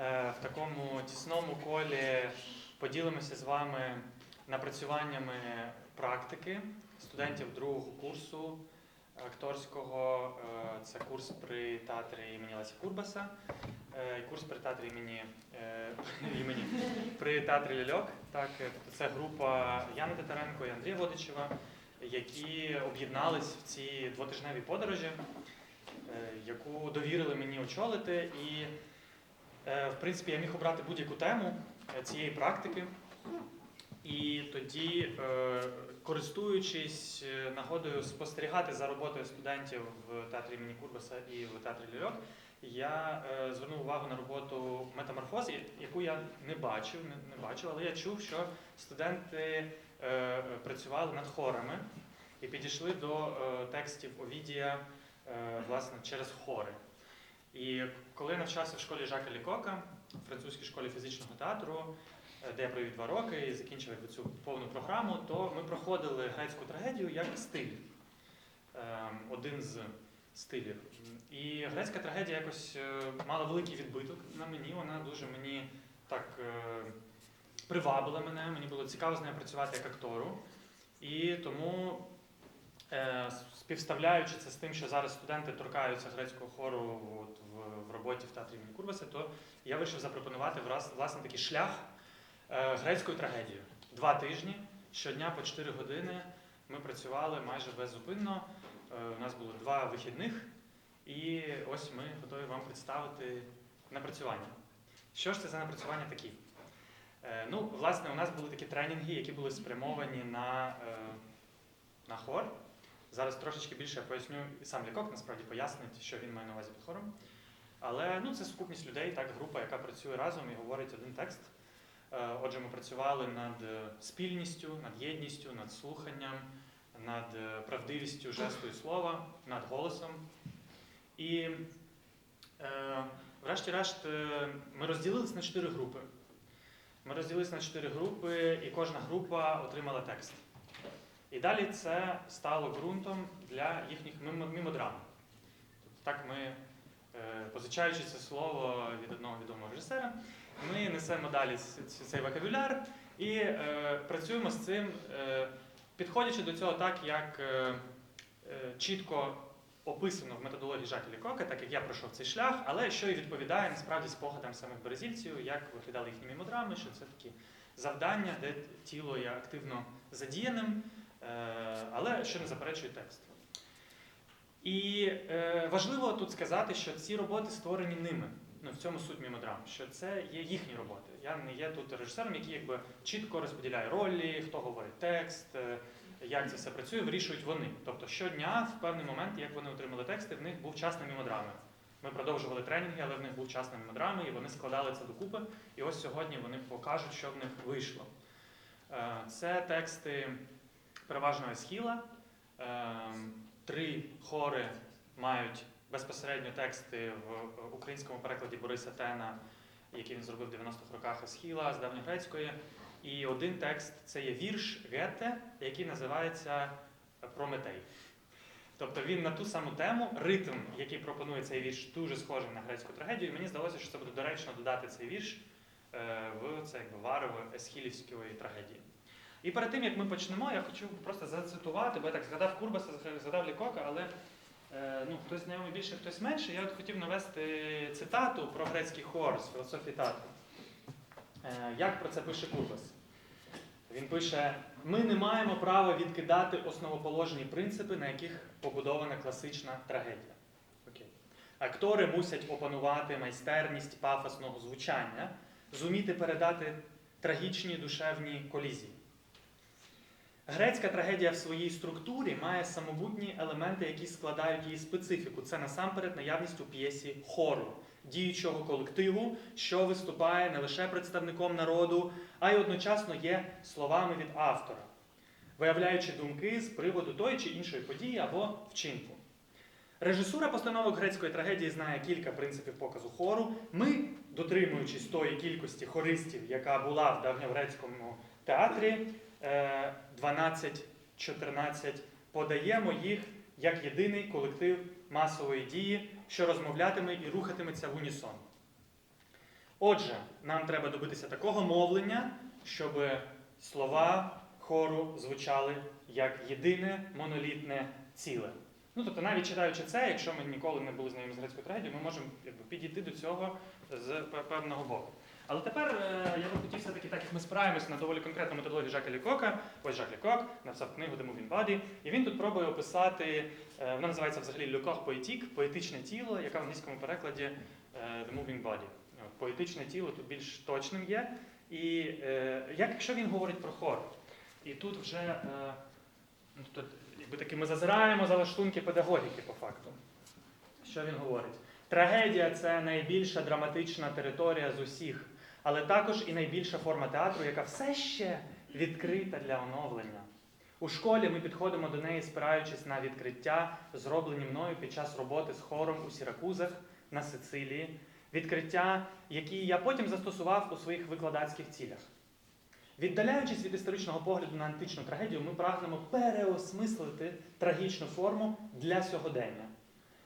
е, в такому тісному колі поділимося з вами напрацюваннями практики студентів другого курсу акторського. Е, Це курс при театрі імені Леся Курбаса, е, курс при театрі імені, імені при театрі Ляльок. Так, тобто це група Яни Титаренко і Андрія Водичева, які об'єднались в ці двотижневі подорожі, яку довірили мені очолити. І, в принципі, я міг обрати будь-яку тему е, цієї практики. І тоді, е, користуючись е, нагодою спостерігати за роботою студентів в театрі імені Курбаса і в театрі Ляльок, я е, звернув увагу на роботу метаморфоз, яку я не бачив, не, не бачив, але я чув, що студенти е, працювали над хорами і підійшли до е, текстів Овідія е, власне через хори. І коли навчався в школі Жака Лікока, в французькій школі фізичного театру, е, де я провів два роки і закінчив цю повну програму, то ми проходили грецьку трагедію як стиль. Ем, Один з стилів. І грецька трагедія якось е, мала великий відбиток на мені. Вона дуже мені так е, привабила мене, мені було цікаво з нею працювати як актору. І тому, співставляючи це з тим, що зараз студенти торкаються грецького хору от, в, в роботі в театрі імені Курбаса, то я вирішив запропонувати враз- власне такий шлях е, грецькою трагедією. Два тижні, щодня по 4 години ми працювали майже беззупинно. Е, У нас було два вихідних, і ось ми готові вам представити напрацювання. Що ж це за напрацювання такі? Е, Ну, власне, у нас були такі тренінги, які були спрямовані на, е. Зараз трошечки більше я поясню, і сам Лікок насправді пояснить, що він має на увазі під хором. Але ну, це сукупність людей, так, група, яка працює разом і говорить один текст. Е, Отже, ми працювали над спільністю, над єдністю, над слуханням, над е, правдивістю жесту і слова, над голосом. І, е, врешті-решт, е, ми розділились на чотири групи. Ми розділилися на чотири групи, і кожна група отримала текст. І далі це стало ґрунтом для їхніх мімодрам. Тобто так ми, е, позичаючи це слово від одного відомого режисера, ми несемо далі цей вокабуляр і е, працюємо з цим, е, підходячи до цього так, як чітко описано в методології Жака Лікока, так як я пройшов цей шлях, але що і відповідає насправді спогадам самих березільців, як виглядали їхні мімодрами, що це такі завдання, де тіло є активно задіяним, але що не заперечує текст. І е, важливо тут сказати, що ці роботи створені ними. Ну, в цьому суть мімодрам, що це є їхні роботи. Я не є тут режисером, який якби чітко розподіляє ролі, хто говорить текст, е, як це все працює, вирішують вони. Тобто щодня, в певний момент, як вони отримали тексти, в них був час на мімодрами. Ми продовжували тренінги, але в них був час на мімодрами, і вони складали це докупи. І ось сьогодні вони покажуть, що в них вийшло. Е, Це тексти переважно Есхіла. Е, Три хори мають безпосередньо тексти в українському перекладі Бориса Тена, який він зробив в 90-х роках Есхіла з давньогрецької. І один текст це є вірш Гете, який називається Прометей. Тобто він на ту саму тему, ритм, який пропонує цей вірш, дуже схожий на грецьку трагедію. І мені здалося, що це буде доречно додати цей вірш е, в це якби варево есхілівської трагедії. І перед тим як ми почнемо, я хочу просто зацитувати, бо я так згадав Курбаса, згадав Лікока, але е, ну, хтось знайомий більше, хтось менше. Я от хотів навести цитату про грецький хор з філософії театру. Е, Як про це пише Курбас? Він пише: ми не маємо права відкидати основоположні принципи, на яких побудована класична трагедія. Окей. Актори мусять опанувати майстерність пафосного звучання, зуміти передати трагічні душевні колізії. Грецька трагедія в своїй структурі має самобутні елементи, які складають її специфіку. Це насамперед наявність у п'єсі хору, діючого колективу, що виступає не лише представником народу, а й одночасно є словами від автора, виявляючи думки з приводу тої чи іншої події або вчинку. Режисура постановок грецької трагедії знає кілька принципів показу хору. Ми, дотримуючись тої кількості хористів, яка була в давньогрецькому театрі, 12-14, подаємо їх як єдиний колектив масової дії, що розмовлятиме і рухатиметься в унісон. Отже, нам треба добитися такого мовлення, щоб слова хору звучали як єдине монолітне ціле. Ну, тобто, навіть читаючи це, якщо ми ніколи не були знайомі з грецькою трагедією, ми можемо якби, підійти до цього з певного боку. Але тепер е, я би хотів все-таки, так як ми спираємося на доволі конкретну методологію Жака Лікока, ось Жак Лікок написав книгу The Moving Body, і він тут пробує описати, е, вона називається взагалі Corps Poétique, поетичне тіло, яка в англійському перекладі The Moving Body. Поетичне тіло тут більш точним є. І е, як якщо він говорить про хор, і тут вже ну, тут, якби таки ми зазираємо за лаштунки педагогіки по факту. Що він говорить? Трагедія це найбільша драматична територія з усіх, але також і найбільша форма театру, яка все ще відкрита для оновлення. У школі ми підходимо до неї, спираючись на відкриття, зроблені мною під час роботи з хором у Сіракузах на Сицилії, відкриття, які я потім застосував у своїх викладацьких цілях. Віддаляючись від історичного погляду на античну трагедію, ми прагнемо переосмислити трагічну форму для сьогодення.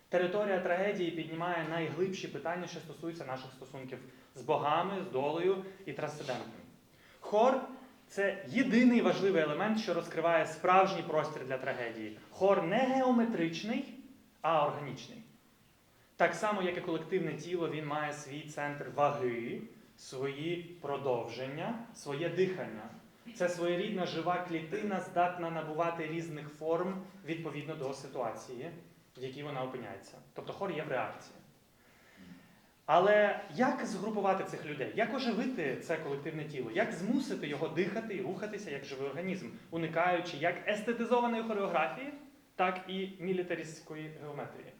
Територія трагедії піднімає найглибші питання, що стосуються наших стосунків з богами, з долею і трансцендентним. Хор це єдиний важливий елемент, що розкриває справжній простір для трагедії. Хор не геометричний, а органічний. Так само, як і колективне тіло, він має свій центр ваги, свої продовження, своє дихання. Це своєрідна жива клітина, здатна набувати різних форм відповідно до ситуації, в якій вона опиняється. Тобто хор є в реакції. Але як згрупувати цих людей? Як оживити це колективне тіло? Як змусити його дихати і рухатися як живий організм, уникаючи як естетизованої хореографії, так і мілітаристської геометрії?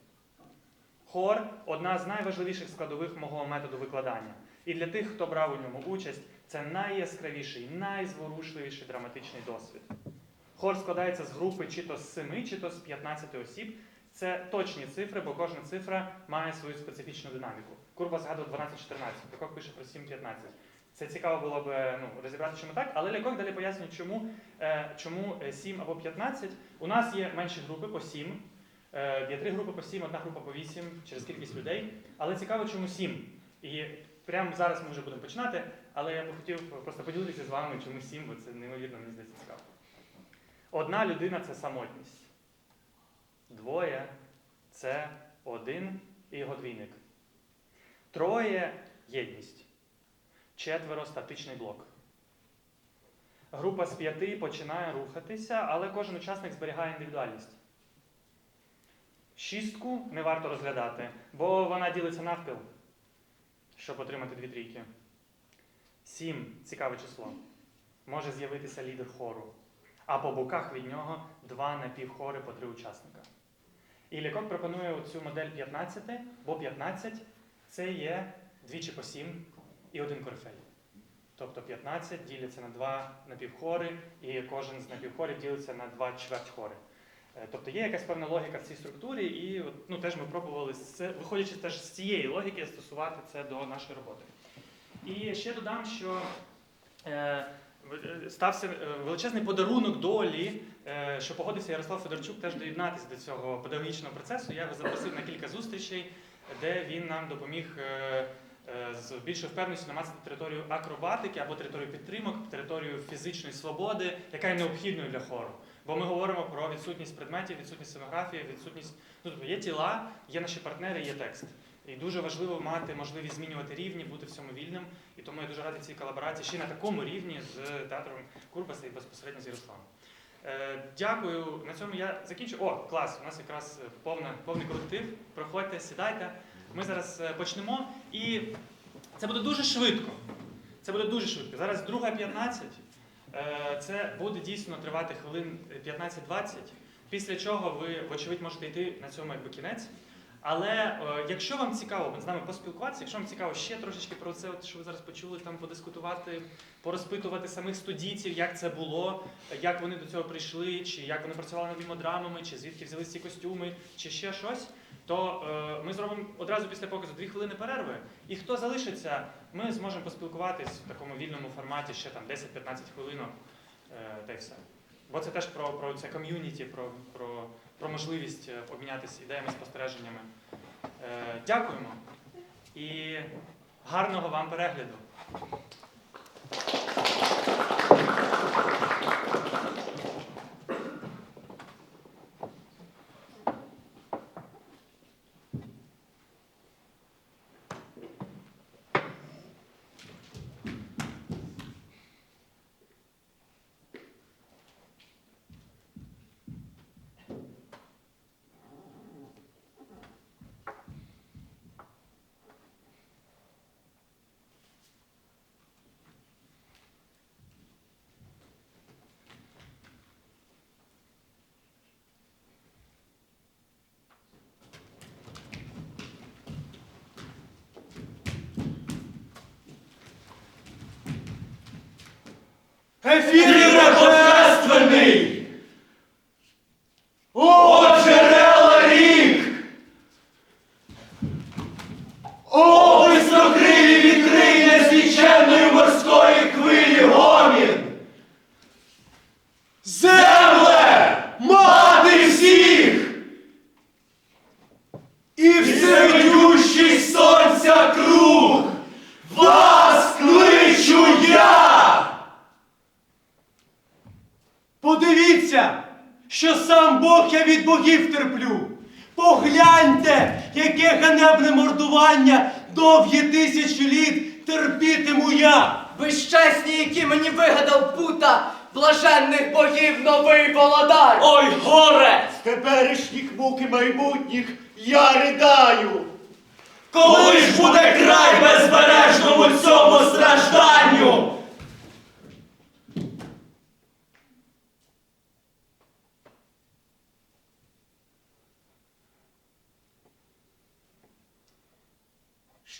Хор одна з найважливіших складових мого методу викладання. І для тих, хто брав у ньому участь, це найяскравіший, найзворушливіший драматичний досвід. Хор складається з групи чи то з 7, чи то з 15 осіб. Це точні цифри, бо кожна цифра має свою специфічну динаміку. Курба згадував 12-14, Лякок пише про 7-15. Це цікаво було б ну, розібрати, чому так, але Лякок далі пояснює, чому, е, чому е, 7 або 15. У нас є менші групи по 7, е, є три групи по 7, одна група по 8 через кількість людей. Але цікаво, чому 7. І прямо зараз ми вже будемо починати, але я б хотів просто поділитися з вами, чому 7, бо це неймовірно, мені здається, цікаво. Одна людина це самотність. Двоє це один і його двійник. Троє єдність. Четверо статичний блок. Група з п'яти починає рухатися, але кожен учасник зберігає індивідуальність. Шістку не варто розглядати, бо вона ділиться навпіл, щоб отримати дві трійки. Сім цікаве число. Може з'явитися лідер хору. А по боках від нього два напівхори по три учасника. І Лікок пропонує цю модель 15, бо 15 це є двічі по 7 і один корифей. Тобто 15 діляться на два напівхори, і кожен з напівхорів ділиться на два чвертьхори. Е, Тобто є якась певна логіка в цій структурі, і ну, теж ми пробували, виходячи теж з цієї логіки, стосувати це до нашої роботи. І ще додам, що е, стався е, величезний подарунок долі, е, що погодився Ярослав Федорчук теж доєднатися до цього педагогічного процесу. Я його запросив на кілька зустрічей, де він нам допоміг е, е, з більшою впевненістю намацати територію акробатики або територію підтримок, територію фізичної свободи, яка є необхідною для хору. Бо ми говоримо про відсутність предметів, відсутність сценографії, відсутність ну, тобто є тіла, є наші партнери, є текст. І дуже важливо мати можливість змінювати рівні, бути в цьому вільним. І тому я дуже радий цій колаборації ще на такому рівні з театром Курбаса і безпосередньо з Ярославом. Е, дякую. На цьому я закінчу. О, клас! У нас якраз е, повна, повний колектив. Проходьте, сідайте. Ми зараз е, почнемо. І це буде дуже швидко. Це буде дуже швидко. Зараз друга 15. Е, Це буде дійсно тривати хвилин 15-20, після чого ви, вочевидь, можете йти на цьому якби кінець. Але е, якщо вам цікаво з нами поспілкуватися, якщо вам цікаво ще трошечки про це, що ви зараз почули, там подискутувати, порозпитувати самих студійців, як це було, як вони до цього прийшли, чи як вони працювали над мімодрамами, чи звідки взяли ці костюми, чи ще щось, то е, ми зробимо одразу після показу дві хвилини перерви. І хто залишиться, ми зможемо поспілкуватись в такому вільному форматі ще там 10-15 хвилинок, е, та й все. Бо це теж про, про це ком'юніті, про, про, про можливість е, обмінятися ідеями, спостереженнями. Е, дякуємо. І Гарного вам перегляду! Ефіре божественний! Що сам Бог я від богів терплю. Погляньте, яке ганебне мордування довгі тисячі літ терпітиму я. Безчесні, які мені вигадав пута, блаженних богів новий володар. Ой, горе! З теперішніх мук і майбутніх я ридаю. Коли ж буде край безбережному цьому стражданню?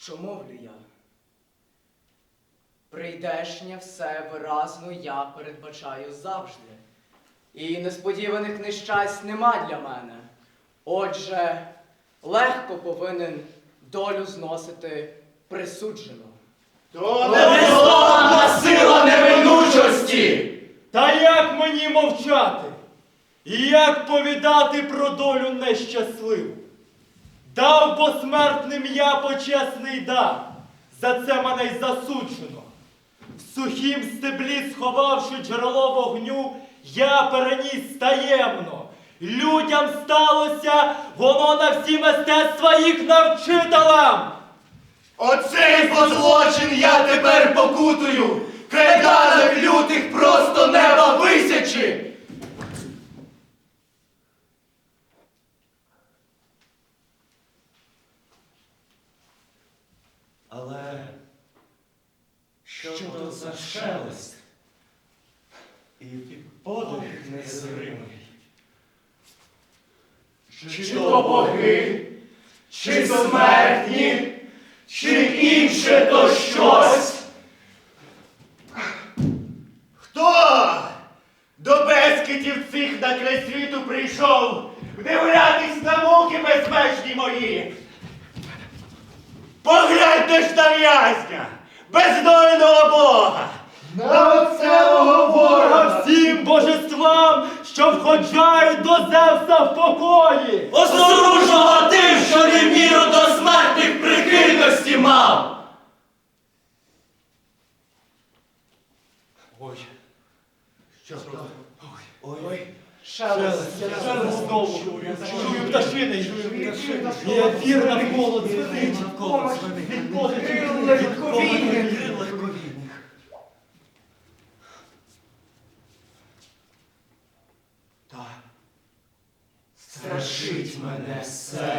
Що мовлю я? Прийдешнє все виразно я передбачаю завжди. І несподіваних нещасть нема для мене. Отже, легко повинен долю зносити присуджено. То невисловна сила неминучості! Та як мені мовчати? І як повідати про долю нещасливу? Дав посмертним я почесний дар, за це мене й засуджено. В сухім стеблі, сховавши джерело вогню, я переніс таємно. Людям сталося, воно на всі мистецтва їх навчителам. Оцей позлочин я тепер покутую! В лютих просто неба висячи! Але що то за шелест і подих незримий? Чи то боги, чи смертні, чи інше то щось? Хто до безкитів цих на край світу прийшов вдивлятись на муки безмежні мої? Погляньте ж на в'язня, бездойного Бога, на оцелого ворога всім божествам, що входжають до Зевса в покої. Осторожного тим, що не в міру до смертних прихильності мав. Ой, що то? Ой, ой. Шелест. Знову чую. пташини, і ефір навколо дзвенить. Відходить від Легковійних. Та страшить мене все,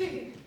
Two.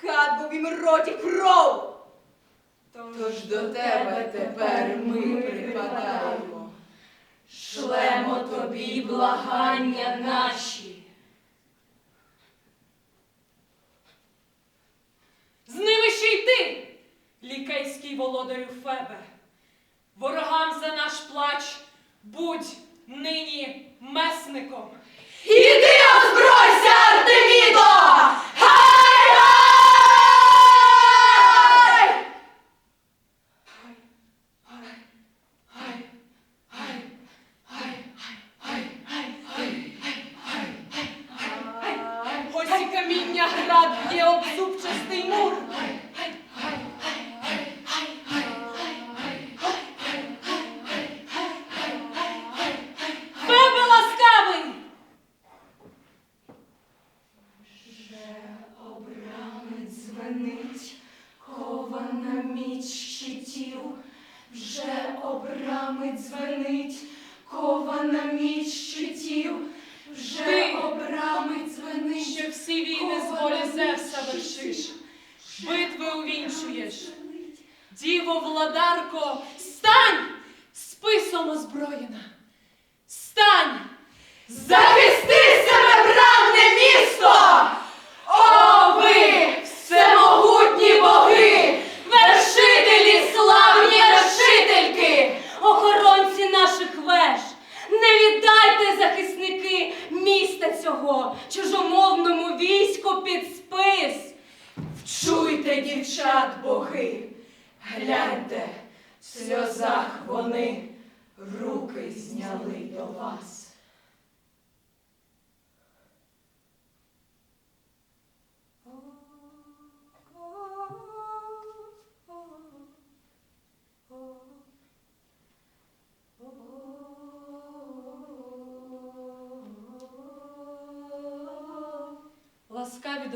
Твоя в кадмовім роді кров! Тож до тебе тепер ми припадаємо, шлемо тобі благання наші. З ними ще й ти, лікейський володарю Фебе. Ворогам за наш плач будь нині месником. Іди озбройся, Артемідо! Кована щитів, вже обрами дзвенить, кована міч щитів, вже Ти, обрами дзвенить. Що всі війни з волі Зевса вершиш, битви увінчуєш. Діво владарко, стань, списом озброєна. Стань! Захисти себе, бравне місто! О, захисники міста цього чужомовному війську під спис. Вчуйте, дівчат, боги, гляньте, в сльозах вони руки зняли до вас.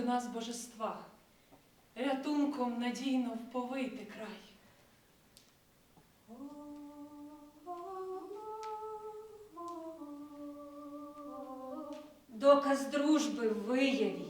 До нас божества, рятунком надійно вповити край. Доказ дружби виявіть.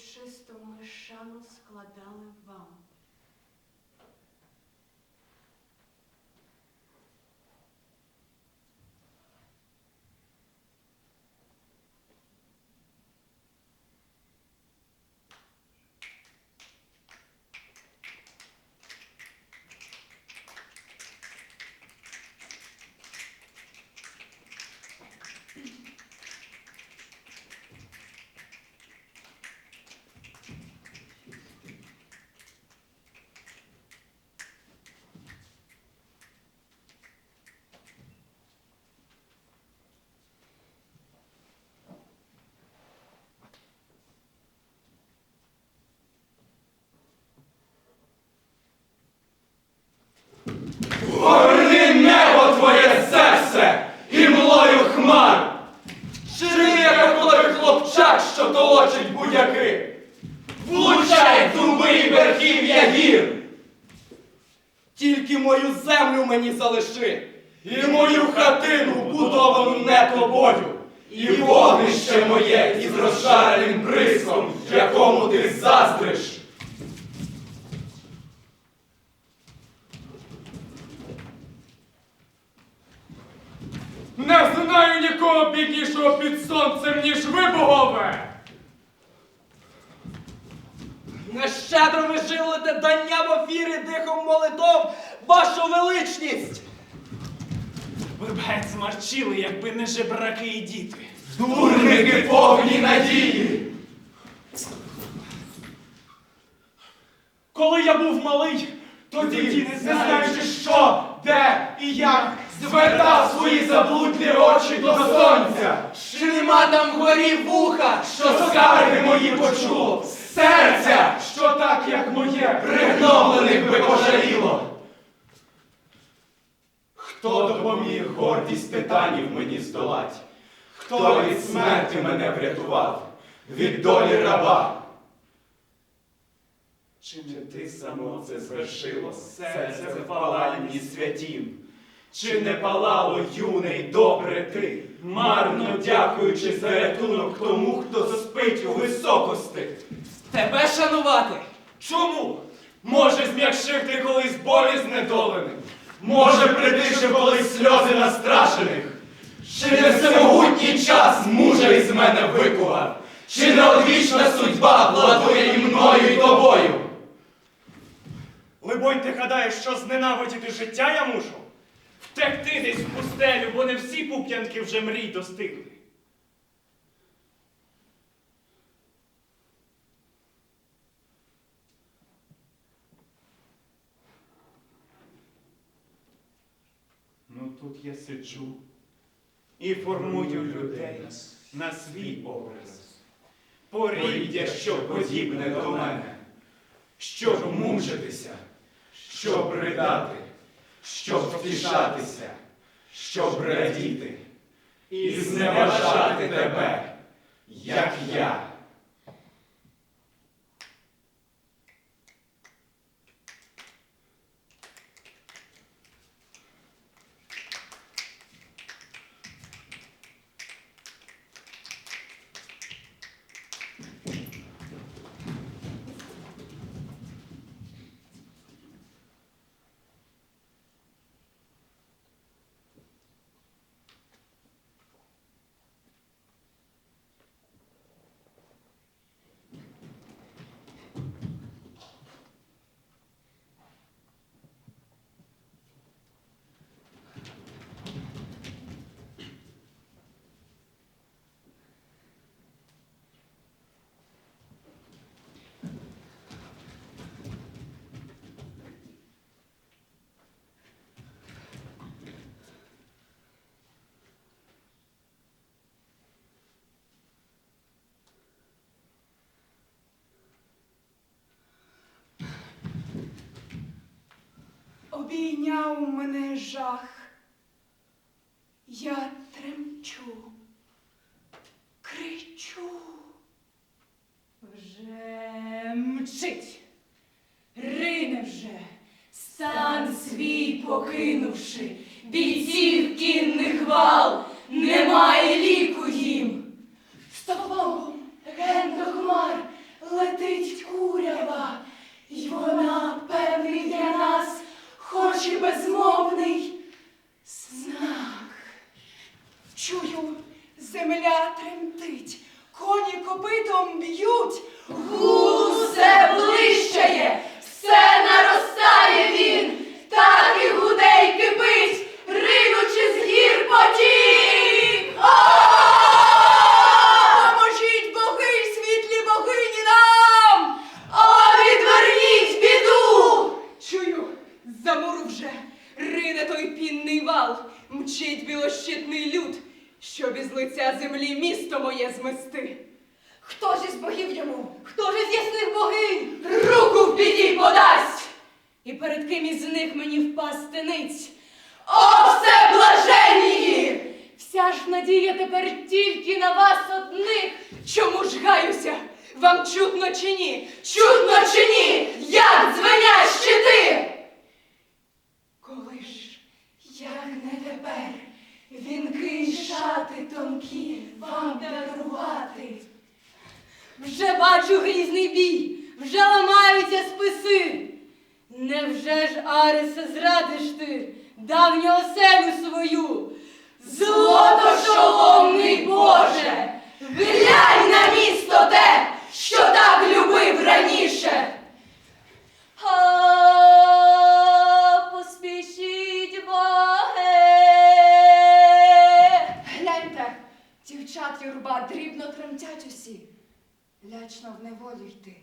Урочисто ми шану складали вам. Гір. Тільки мою землю мені залиши, і мою хатину, будовану не тобою, і вогнище моє із розжареним бризком, якому ти заздриш. Не знаю нікого біднішого під сонцем, ніж ви, богове! Нещедро ви жилите дання в офірі дихом молитов, вашу величність! Ви б геть змарчили, якби не жебраки і діти. Дурники повні надії! Коли я був малий, Тоді, не знаючи що, де і як, звертав свої заблудлі очі до сонця, Чи нема там вгорі вуха, що скарги мої почуло, серця, що так, як моє, пригноблених би пожаліло. Хто допоміг гордість титанів мені здолать? Хто від смерті мене врятував, від долі раба? Чи не ти само це звершило, серце в паланні святім? Чи не палало, юний, добре ти, марно дякуючи за рятунок тому, хто спить у високости? Тебе шанувати? Чому? Може, зм'якшив ти колись болі знедолених? Може, притишив колись сльози настрашених? Чи не всемогутній час мужа із мене викував? Чи не одвічна судьба владує і мною, і тобою? Либонь, ти гадаєш, що зненавидіти життя я мушу? Втекти десь в пустелю, бо не всі пуп'янки вже мрій достигли. Тут я сиджу і формую людей на свій образ. Поріддя, що подібне до мене, щоб мучитися, щоб ридати, щоб втішатися, щоб радіти і зневажати тебе, як я. Обійняв мене жах. Я тремчу, кричу. Вже мчить, рине вже, стан свій покинувши, бійців кінних вал, немає ліку їм. Стовпом ген до хмар летить курява, й вона певний хоч і безмовний знак. Чую, земля тремтить, коні копитом б'ють, Гул все ближчає, все наростає він, так і гудей кипить, ринучи з гір потік. Поможіть боги, й світлі богині нам! О, відверніть біду! Чую, замуру вже, рине той пінний вал, мчить білощитний люд, щоб із лиця землі місто моє змести. Хто ж із богів йому? Хто ж із ясних богинь? Руку в біді подасть! І перед ким із них мені впасти ниць? О, все блаженні! Вся ж надія тепер тільки на вас одних. Чому ж гаюся? Вам чутно чи ні? Чутно чи ні, як дзвенять щити! Коли ж, як не тепер, вінки й шати тонкі вам дарувати. Вже бачу грізний бій, вже ламаються списи. Невже ж, Арисе, зрадиш ти давню оселю свою? Злотошоломний Боже, глянь на місто те, що так любив раніше. А, поспішіть, боги! Гляньте, дівчат юрба дрібно тремтять усі. Лячно в неволю йти.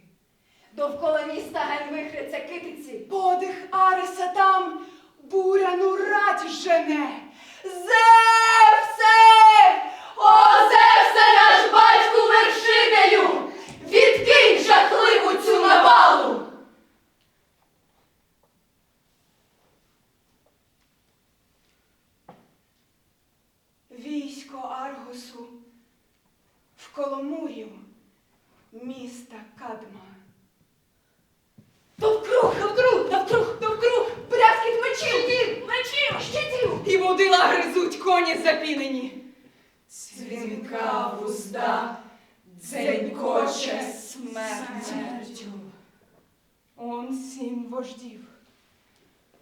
Довкола міста ген вихриться китиці. Подих Ареса там буряну радь жене. Зевсе! О, Зевсе, наш батьку вершителю! Відкинь жахливу цю навалу! Військо Аргосу в Коломурів міста Кадма. Коні запінені. Дзвінка вузда, дзенькоче смертю. Он сім вождів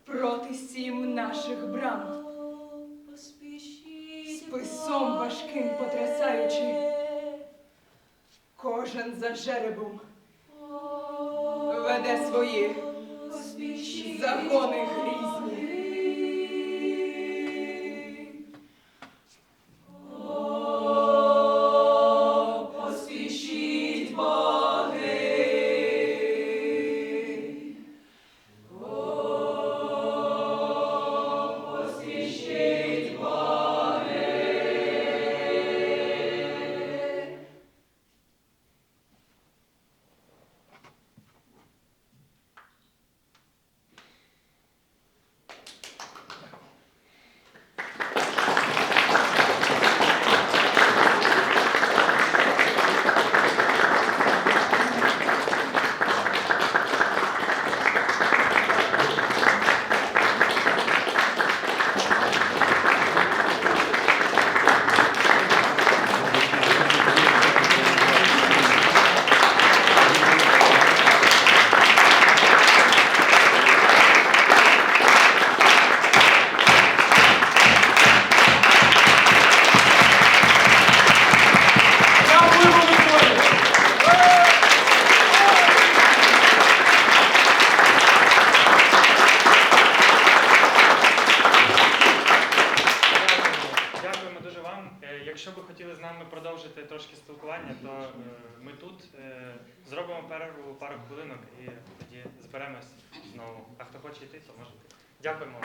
проти сім наших брам. Списом важким потрясаючи. Кожен за жеребом веде свої закони грізні. Нами продовжити трошки спілкування, то е, ми тут е, зробимо перерву пару хвилинок і тоді зберемось знову. А хто хоче йти, то може йти. Дякуємо